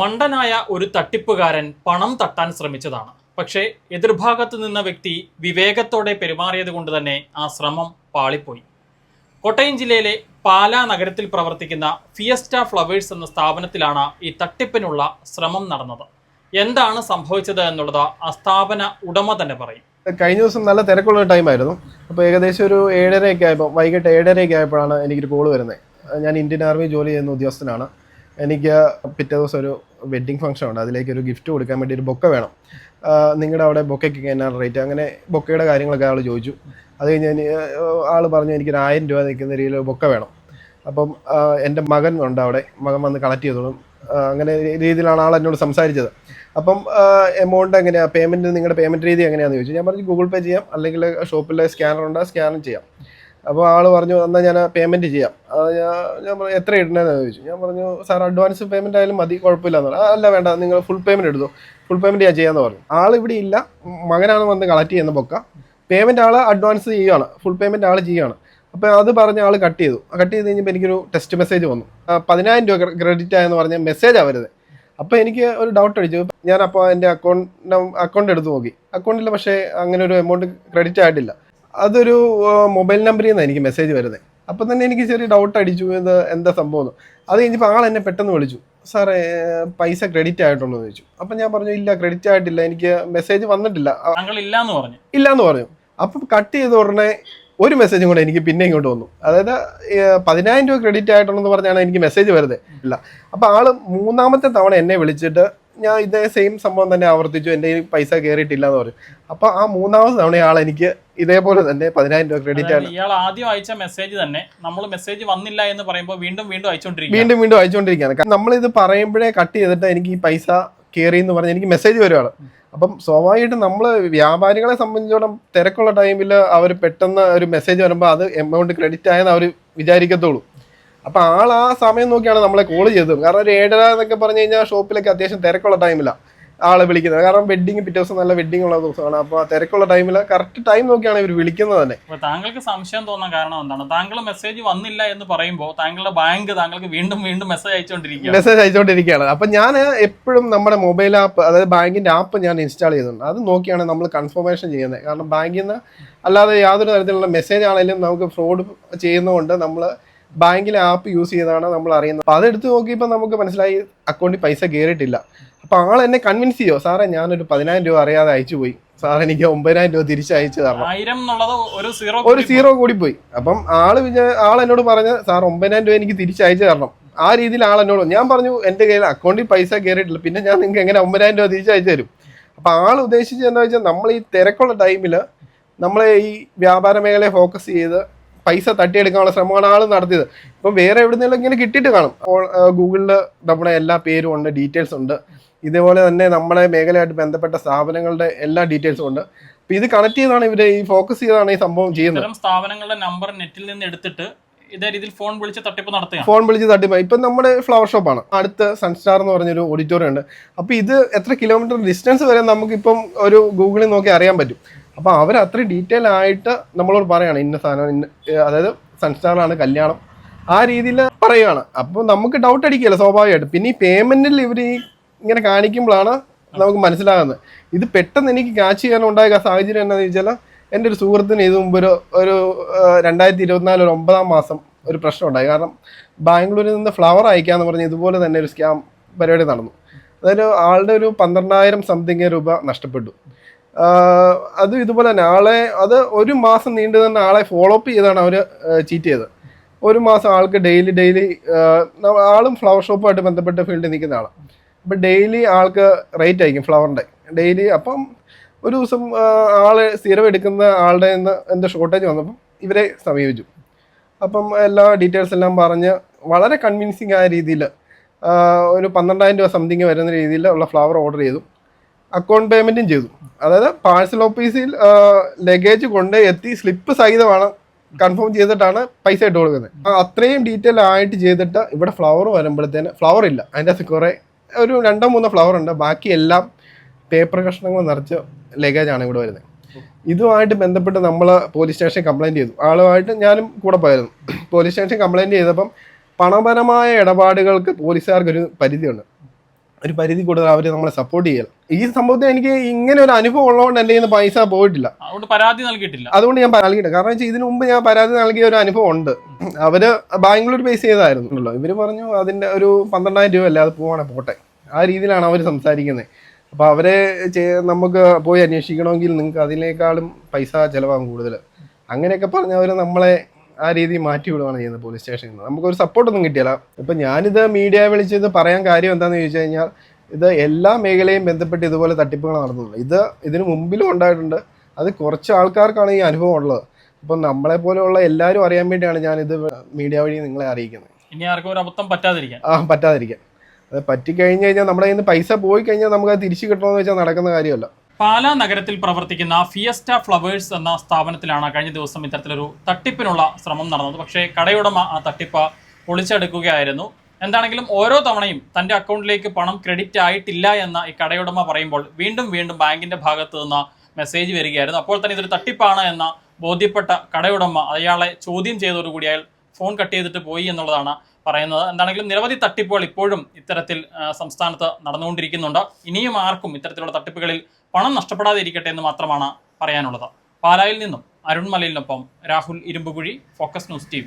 മണ്ടനായ ഒരു തട്ടിപ്പുകാരൻ പണം തട്ടാൻ ശ്രമിച്ചതാണ്. പക്ഷേ എതിർഭാഗത്ത് നിന്ന വ്യക്തി വിവേകത്തോടെ പെരുമാറിയത് കൊണ്ട് തന്നെ ആ ശ്രമം പാളിപ്പോയി. കോട്ടയം ജില്ലയിലെ പാലാ നഗരത്തിൽ പ്രവർത്തിക്കുന്ന ഫിയസ്റ്റ ഫ്ലവേഴ്സ് എന്ന സ്ഥാപനത്തിലാണ് ഈ തട്ടിപ്പിനുള്ള ശ്രമം നടന്നത്. എന്താണ് സംഭവിച്ചത് എന്നുള്ളത് ആ സ്ഥാപന ഉടമ തന്നെ പറയും. കഴിഞ്ഞ ദിവസം നല്ല തിരക്കുള്ള ടൈമായിരുന്നു അപ്പോൾ ഏകദേശം ഒരു ഏഴരയൊക്കെ ആയപ്പോൾ വൈകിട്ട് ഏഴരയൊക്കെ ആയപ്പോഴാണ് എനിക്കൊരു കോൾ വരുന്നത്. ഞാൻ ഇന്ത്യൻ ആർമി ജോലി ചെയ്യുന്ന ഉദ്യോഗസ്ഥനാണ്. എനിക്ക് പിറ്റേ ദിവസം ഒരു വെഡ്ഡിങ് ഫംഗ്ഷൻ ഉണ്ട്. അതിലേക്ക് ഒരു ഗിഫ്റ്റ് കൊടുക്കാൻ വേണ്ടി ഒരു ബൊക്ക വേണം. നിങ്ങളുടെ അവിടെ ബൊക്കയ്ക്ക് എന്നാണ് റേറ്റ് അങ്ങനെ ബൊക്കയുടെ കാര്യങ്ങളൊക്കെ ആൾ ചോദിച്ചു. അത് കഴിഞ്ഞ് ആൾ പറഞ്ഞു എനിക്കൊരു ആയിരം രൂപ നിൽക്കുന്ന രീതിയിൽ ബൊക്ക വേണം. അപ്പം എന്റെ മകൻ ഉണ്ട് അവിടെ. മകൻ വന്ന് കളക്ട് ചെയ്തോളും. അങ്ങനെ രീതിയിലാണ് ആൾ എന്നോട് സംസാരിച്ചത്. അപ്പം എമൗണ്ട് എങ്ങനെയാണ് പേയ്മെന്റ് നിങ്ങളുടെ പേയ്മെന്റ് രീതി എങ്ങനെയാണെന്ന് ചോദിച്ചു. ഞാൻ പറഞ്ഞു ഗൂഗിൾ പേ ചെയ്യാം. അല്ലെങ്കിൽ ഷോപ്പിലെ സ്കാനർ ഉണ്ട്? സ്കാനും ചെയ്യാം. അപ്പോൾ ആൾ പറഞ്ഞു എന്നാൽ ഞാൻ പേയ്മെന്റ് ചെയ്യാം. അത് ഞാൻ ഞാൻ പറഞ്ഞു എത്ര ഇടണമെന്ന് ചോദിച്ചു. ഞാൻ പറഞ്ഞു സാർ അഡ്വാൻസ് പേയ്മെന്റ് ആയാലും മതി കുഴപ്പമില്ല. എന്ന് പറഞ്ഞു. അല്ല വേണ്ട നിങ്ങൾ ഫുൾ പേയ്മെന്റ് എടുത്തു. ഫുൾ പേയ്മെന്റ് ഞാൻ ചെയ്യാമെന്ന് പറഞ്ഞു. ആൾ ഇവിടെ ഇല്ല. മകനാണ് വന്ന് കളക്ട് ചെയ്യുന്ന പൊക്ക പേയ്മെന്റ് ആൾ അഡ്വാൻസ് ചെയ്യുകയാണ് ഫുൾ പേയ്മെന്റ് ആൾ ചെയ്യുകയാണ് അപ്പോൾ അത് പറഞ്ഞ് ആൾ കട്ട് ചെയ്തു. കട്ട് ചെയ്ത് കഴിഞ്ഞപ്പോൾ എനിക്കൊരു ടെസ്റ്റ് മെസ്സേജ് വന്നു. പതിനായിരം രൂപ ക്രെഡിറ്റ് ആയെന്ന് പറഞ്ഞ മെസ്സേജാണ് വരുന്നത് അപ്പോൾ എനിക്ക് ഒരു ഡൗട്ട് അടിച്ചു. ഞാൻ അപ്പോൾ എന്റെ അക്കൗണ്ട് അക്കൗണ്ട് എടുത്ത് നോക്കി. അക്കൗണ്ടിൽ പക്ഷേ അങ്ങനെ ഒരു എമൗണ്ട് ക്രെഡിറ്റ് ആയിട്ടില്ല. അതൊരു മൊബൈൽ നമ്പറിൽ നിന്നാണ് എനിക്ക് മെസ്സേജ് വരുന്നത്. അപ്പം തന്നെ എനിക്ക് ചെറിയ ഡൗട്ട് അടിച്ചു ഇത് എന്താ സംഭവം അത് കഴിഞ്ഞപ്പോൾ ആൾ എന്നെ പെട്ടെന്ന് വിളിച്ചു. സാറേ പൈസ ക്രെഡിറ്റ് ആയിട്ടുണ്ടോ? എന്ന് ചോദിച്ചു. അപ്പം ഞാൻ പറഞ്ഞു ഇല്ല ക്രെഡിറ്റ് ആയിട്ടില്ല. എനിക്ക് മെസ്സേജ് വന്നിട്ടില്ല. ഇല്ലാന്ന് പറഞ്ഞു. ഇല്ലാന്ന് പറഞ്ഞു. അപ്പം കട്ട് ചെയ്ത ഉടനെ ഒരു മെസ്സേജും കൂടെ എനിക്ക് പിന്നെ ഇങ്ങോട്ട് വന്നു. അതായത് പതിനായിരം രൂപ ക്രെഡിറ്റ് ആയിട്ടുണ്ടെന്ന് പറഞ്ഞാണ് എനിക്ക് മെസ്സേജ് വരുന്നത്. ഇല്ല. അപ്പം ആൾ മൂന്നാമത്തെ തവണ എന്നെ വിളിച്ചിട്ട് ഞാൻ ഇതേ സെയിം സംഭവം തന്നെ ആവർത്തിച്ചു. എന്റെ പൈസ കയറിയിട്ടില്ല എന്ന് പറഞ്ഞു. അപ്പൊ ആ മൂന്നാമത് തവണ ആൾ എനിക്ക് ഇതേപോലെ തന്നെ പതിനായിരം രൂപ ക്രെഡിറ്റ് ആണ്. ഇയാൾ ആദ്യം അയച്ച മെസ്സേജ് തന്നെ നമ്മൾ മെസ്സേജ് വന്നില്ല എന്ന് പറയുമ്പോൾ വീണ്ടും വീണ്ടും അയച്ചോണ്ടിരിക്കും വീണ്ടും വീണ്ടും അയച്ചോണ്ടിരിക്കുകയാണ് നമ്മളിത് പറയുമ്പോഴേ കട്ട് ചെയ്തിട്ട് എനിക്ക് ഈ പൈസ കയറി എന്ന് പറഞ്ഞ് എനിക്ക് മെസ്സേജ് വരുവാണ്. അപ്പം സ്വാഭാവികമായിട്ടും നമ്മൾ വ്യാപാരികളെ സംബന്ധിച്ചോളം തിരക്കുള്ള ടൈമിൽ അവർ പെട്ടെന്ന് ഒരു മെസ്സേജ് വരുമ്പോൾ അത് എമൗണ്ട് ക്രെഡിറ്റ് ആയെന്ന് അവർ വിചാരിക്കത്തുള്ളൂ. അപ്പം ആൾ ആ സമയം നോക്കിയാണ് നമ്മളെ കോൾ ചെയ്തത്. കാരണം ഒരു ഏഴര എന്നൊക്കെ പറഞ്ഞു കഴിഞ്ഞാൽ ഷോപ്പിലൊക്കെ അത്യാവശ്യം തിരക്കുള്ള ടൈമിലാണ് ആളെ വിളിക്കുന്നത്. കാരണം വെഡിങ് പിറ്റേ ദിവസം നല്ല വെഡിങ് ഉള്ള ദിവസമാണ്. അപ്പൊ തിരക്കുള്ള ടൈമിൽ കറക്റ്റ് ടൈം നോക്കിയാണ് ഇവർ വിളിക്കുന്നത് തന്നെ. താങ്കൾക്ക് സംശയം തോന്നാൻ കാരണം എന്താണ്? താങ്കൾ മെസ്സേജ് വന്നില്ല എന്ന് പറയുമ്പോൾ താങ്കളുടെ ബാങ്ക് താങ്കൾക്ക് വീണ്ടും വീണ്ടും മെസ്സേജ് അയച്ചുകൊണ്ടിരിക്കുക മെസ്സേജ് അയച്ചുകൊണ്ടിരിക്കുകയാണ്. അപ്പൊ ഞാൻ എപ്പോഴും നമ്മുടെ മൊബൈൽ ആപ്പ് അതായത് ബാങ്കിന്റെ ആപ്പ് ഞാൻ ഇൻസ്റ്റാൾ ചെയ്തിട്ടുണ്ട്. അത് നോക്കിയാണ് നമ്മൾ കൺഫർമേഷൻ ചെയ്യുന്നത്. കാരണം ബാങ്കിൽ നിന്ന് അല്ലാതെ യാതൊരു തരത്തിലുള്ള മെസ്സേജ് ആണെങ്കിലും നമുക്ക് ഫ്രോഡ് ചെയ്യുന്നതുകൊണ്ട് നമ്മൾ ബാങ്കിലെ ആപ്പ് യൂസ് ചെയ്താണ് നമ്മൾ അറിയുന്നത്. അപ്പോൾ അതെടുത്ത് നോക്കിയപ്പോൾ നമുക്ക് മനസ്സിലായി അക്കൗണ്ടിൽ പൈസ കയറിയിട്ടില്ല അപ്പോൾ ആൾ എന്നെ കൺവിൻസ് ചെയ്യോ? സാറേ ഞാനൊരു പതിനായിരം രൂപ അറിയാതെ അയച്ചു പോയി സാർ എനിക്ക് ഒമ്പതിനായിരം രൂപ തിരിച്ച് അയച്ചു തരണം. ഒരു സീറോ കൂടി പോയി അപ്പം ആൾ ആൾ എന്നോട് പറഞ്ഞ സാർ ഒമ്പതിനായിരം രൂപ എനിക്ക് തിരിച്ചയച്ചു തരണം. ആ രീതിയിൽ ആൾ എന്നോട് ഞാൻ പറഞ്ഞു എന്റെ കയ്യിൽ അക്കൗണ്ടിൽ പൈസ കയറിയിട്ടില്ല പിന്നെ ഞാൻ നിങ്ങൾക്ക് എങ്ങനെ ഒമ്പതിനായിരം രൂപ തിരിച്ചയച്ചു തരും? അപ്പം ആൾ ഉദ്ദേശിച്ചത് എന്താ വെച്ചാൽ നമ്മൾ ഈ തിരക്കുള്ള ടൈമിൽ നമ്മളെ ഈ വ്യാപാര മേഖലയെ ഫോക്കസ് ചെയ്ത് പൈസ തട്ടിയെടുക്കാനുള്ള ശ്രമമാണ് ആൾ നടത്തിയത്. ഇപ്പം വേറെ എവിടുന്നെങ്കിലും ഇങ്ങനെ കിട്ടിയിട്ട് കാണും. അപ്പോൾ ഗൂഗിളിൽ നമ്മുടെ എല്ലാ പേരും ഉണ്ട് ഡീറ്റെയിൽസ് ഉണ്ട്. ഇതേപോലെ തന്നെ നമ്മുടെ മേഖലയായിട്ട് ബന്ധപ്പെട്ട സ്ഥാപനങ്ങളുടെ എല്ലാ ഡീറ്റെയിൽസും ഉണ്ട്. അപ്പം ഇത് കണക്ട് ചെയ്താണ് ഇവർ ഈ ഫോക്കസ് ചെയ്താണ് ഈ സംഭവം ചെയ്യുന്നത്. സ്ഥാപനങ്ങളുടെ നമ്പർ നെറ്റിൽ നിന്ന് എടുത്തിട്ട് ഇതേ രീതിയിൽ ഫോൺ വിളിച്ച് തട്ടിപ്പ് നടത്തുക ഫോൺ വിളിച്ച് തട്ടിപ്പ്. ഇപ്പം നമ്മുടെ ഫ്ലവർ ഷോപ്പാണ് അടുത്ത് സൺസ്റ്റാർ എന്ന് പറഞ്ഞൊരു ഓഡിറ്റോറിയം ഉണ്ട്. അപ്പോൾ ഇത് എത്ര കിലോമീറ്റർ ഡിസ്റ്റൻസ് വരെ നമുക്കിപ്പം ഒരു ഗൂഗിളിൽ നോക്കി അറിയാൻ പറ്റും. അപ്പോൾ അവർ അത്ര ഡീറ്റെയിൽ ആയിട്ട് നമ്മളോട് പറയാണ് ഇന്ന സാധനം ഇന്ന അതായത് സൺസ്റ്റാറാണ് കല്യാണം. ആ രീതിയിൽ പറയുകയാണ് അപ്പോൾ നമുക്ക് ഡൗട്ട് അടിക്കുകയല്ല സ്വാഭാവികമായിട്ട്. പിന്നെ ഈ പേയ്മെന്റിൽ ഇവർ ഈ ഇങ്ങനെ കാണിക്കുമ്പോഴാണ് നമുക്ക് മനസ്സിലാകുന്നത്. ഇത് പെട്ടെന്ന് എനിക്ക് ക്യാച്ച് ചെയ്യാനുണ്ടായ സാഹചര്യം എന്താണെന്ന് വെച്ചാൽ എന്റെ ഒരു സുഹൃത്തിന് ഇത് മുമ്പ് ഒരു ഒരു രണ്ടായിരത്തി ഇരുപത്തിനാല് ഒരു ഒമ്പതാം മാസം ഒരു പ്രശ്നം ഉണ്ടായി കാരണം ബാംഗ്ലൂരിൽ നിന്ന് ഫ്ലവർ അയക്കാന്ന് പറഞ്ഞ് ഇതുപോലെ തന്നെ ഒരു സ്കാം പരിപാടി നടന്നു. അതായത് ആളുടെ ഒരു പന്ത്രണ്ടായിരം സംതിങ് രൂപ നഷ്ടപ്പെട്ടു. അതും ഇതുപോലെ തന്നെ. ആളെ അത് ഒരു മാസം നീണ്ടു തന്നെ ആളെ ഫോളോ അപ്പ് ചെയ്താണ് അവർ ചീറ്റ് ചെയ്തത്. ഒരു മാസം ആൾക്ക് ഡെയിലി ഡെയിലി ആളും ഫ്ലവർ ഷോപ്പുമായിട്ട് ബന്ധപ്പെട്ട ഫീൽഡിൽ നിൽക്കുന്ന ആളാണ് അപ്പം ഡെയിലി ആൾക്ക് റേറ്റ് ആയിരിക്കും ഫ്ലവറിന്റെ ഡെയിലി അപ്പം ഒരു ദിവസം ആൾ സ്ഥിരം എടുക്കുന്ന ആളുടെ നിന്ന് എന്തോ ഷോർട്ടേജ് വന്നപ്പം ഇവരെ സമീപിച്ചു. അപ്പം എല്ലാ ഡീറ്റെയിൽസ് എല്ലാം പറഞ്ഞ് വളരെ കൺവിൻസിങ് ആയ രീതിയിൽ ഒരു പന്ത്രണ്ടായിരം രൂപ സംതിങ് വരുന്ന രീതിയിൽ ഉള്ള ഫ്ലവർ ഓർഡർ ചെയ്തു. അക്കൗണ്ട് പേയ്മെന്റും ചെയ്തു. അതായത് പാഴ്സൽ ഓഫീസിൽ ലഗേജ് കൊണ്ട് എത്തി സ്ലിപ്പ് സഹിതമാണ് കൺഫേം ചെയ്തിട്ടാണ് പൈസ ഇട്ട് കൊടുക്കുന്നത്. അത്രയും ഡീറ്റെയിൽ ആയിട്ട് ചെയ്തിട്ട് ഇവിടെ ഫ്ലവർ വരുമ്പോഴത്തേന് ഫ്ലവർ ഇല്ല. അതിന്റെ അകത്ത് കുറേ ഒരു രണ്ടോ മൂന്നോ ഫ്ലവർ ഉണ്ട്. ബാക്കി എല്ലാം പേപ്പർ കഷ്ണങ്ങൾ നിറച്ച് ലഗേജാണ് ഇവിടെ വരുന്നത്. ഇതുമായിട്ട് ബന്ധപ്പെട്ട് നമ്മൾ പോലീസ് സ്റ്റേഷൻ കംപ്ലൈന്റ് ചെയ്തു. ആളുമായിട്ട് ഞാനും കൂടെ പോയിരുന്നു പോലീസ് സ്റ്റേഷൻ കംപ്ലൈന്റ് ചെയ്തപ്പം പണപരമായ ഇടപാടുകൾക്ക് പോലീസുകാർക്ക് ഒരു പരിധിയുണ്ട്. ഒരു പരിധി കൂടുതൽ അവർ നമ്മളെ സപ്പോർട്ട് ചെയ്യല ഈ സംഭവത്തിൽ എനിക്ക് ഇങ്ങനെ ഒരു അനുഭവം ഉള്ളതുകൊണ്ട് എന്റെ നിന്ന് പൈസ പോയിട്ടില്ല. അതുകൊണ്ട് പരാതി നൽകിയിട്ടില്ല. അതുകൊണ്ട് ഞാൻ നൽകിയിട്ടില്ല. കാരണം വെച്ചാൽ ഇതിനു മുമ്പ് ഞാൻ പരാതി നൽകിയ ഒരു അനുഭവം ഉണ്ട്. അവർ ബാംഗ്ലൂർ ബേസ് ചെയ്തായിരുന്നല്ലോ. ഇവർ പറഞ്ഞു അതിന്റെ ഒരു പന്ത്രണ്ടായിരം രൂപ അല്ലേ അത് പോവാണെ പോട്ടെ. ആ രീതിയിലാണ് അവർ സംസാരിക്കുന്നത് അപ്പൊ അവരെ നമുക്ക് പോയി അന്വേഷിക്കണമെങ്കിൽ നിങ്ങൾക്ക് അതിനേക്കാളും പൈസ ചിലവാകും കൂടുതൽ അങ്ങനെയൊക്കെ പറഞ്ഞ് അവർ നമ്മളെ ആ രീതി മാറ്റി വിടുകയാണ് ചെയ്യുന്നത് പോലീസ് സ്റ്റേഷനിൽ നിന്ന്. നമുക്കൊരു സപ്പോർട്ടൊന്നും കിട്ടിയില്ല. ഇപ്പൊ ഞാനിത് മീഡിയ വിളിച്ചത് പറയാൻ കാര്യം എന്താണെന്ന് ചോദിച്ചു കഴിഞ്ഞാൽ ഇത് എല്ലാ മേഖലയും ബന്ധപ്പെട്ട് ഇതുപോലെ തട്ടിപ്പുകൾ നടന്നുള്ളൂ ഇത് ഇതിനു മുമ്പിലും ഉണ്ടായിട്ടുണ്ട്. അത് കുറച്ച് ആൾക്കാർക്കാണ് ഈ അനുഭവം ഉള്ളത്. അപ്പം നമ്മളെ പോലെയുള്ള എല്ലാവരും അറിയാൻ വേണ്ടിയാണ് ഞാൻ ഇത് മീഡിയ വഴി നിങ്ങളെ അറിയിക്കുന്നത്. ഇനി ആർക്കും ഒരു അബദ്ധം പറ്റാതിരിക്കാൻ. ആ പറ്റാതിരിക്കാൻ. അത് പറ്റിക്കഴിഞ്ഞ് കഴിഞ്ഞാൽ നമ്മുടെ കയ്യിൽ നിന്ന് പൈസ പോയി കഴിഞ്ഞാൽ നമുക്ക് അത് തിരിച്ചു കിട്ടണമെന്ന് വെച്ചാൽ നടക്കുന്ന കാര്യമല്ല. പാലാ നഗരത്തിൽ പ്രവർത്തിക്കുന്ന ഫിയസ്റ്റ ഫ്ലവേഴ്സ് എന്ന സ്ഥാപനത്തിലാണ് കഴിഞ്ഞ ദിവസം ഇത്തരത്തിലൊരു തട്ടിപ്പിനുള്ള ശ്രമം നടന്നത്. പക്ഷേ കടയുടമ ആ തട്ടിപ്പ് പൊളിച്ചെടുക്കുകയായിരുന്നു. എന്താണെങ്കിലും ഓരോ തവണയും തന്റെ അക്കൗണ്ടിലേക്ക് പണം ക്രെഡിറ്റ് ആയിട്ടില്ല എന്ന ഈ കടയുടമ പറയുമ്പോൾ വീണ്ടും വീണ്ടും ബാങ്കിന്റെ ഭാഗത്ത് നിന്ന് മെസ്സേജ് വരികയായിരുന്നു. അപ്പോൾ തന്നെ ഇതൊരു തട്ടിപ്പാണ് എന്ന ബോധ്യപ്പെട്ട കടയുടമ അയാളെ ചോദ്യം ചെയ്തതോടുകൂടി അയാൾ ഫോൺ കട്ട് ചെയ്തിട്ട് പോയി എന്നുള്ളതാണ് പറയുന്നത്. എന്താണെങ്കിലും നിരവധി തട്ടിപ്പുകൾ ഇപ്പോഴും ഇത്തരത്തിൽ സംസ്ഥാനത്ത് നടന്നുകൊണ്ടിരിക്കുന്നുണ്ട്. ഇനിയും ആർക്കും ഇത്തരത്തിലുള്ള തട്ടിപ്പുകളിൽ പണം നഷ്ടപ്പെടാതിരിക്കട്ടെ എന്ന് മാത്രമാണ് പറയാനുള്ളത്. പാലായിൽ നിന്നും Arun മലയിലിനൊപ്പം Rahul Irumbukuzhi focus news T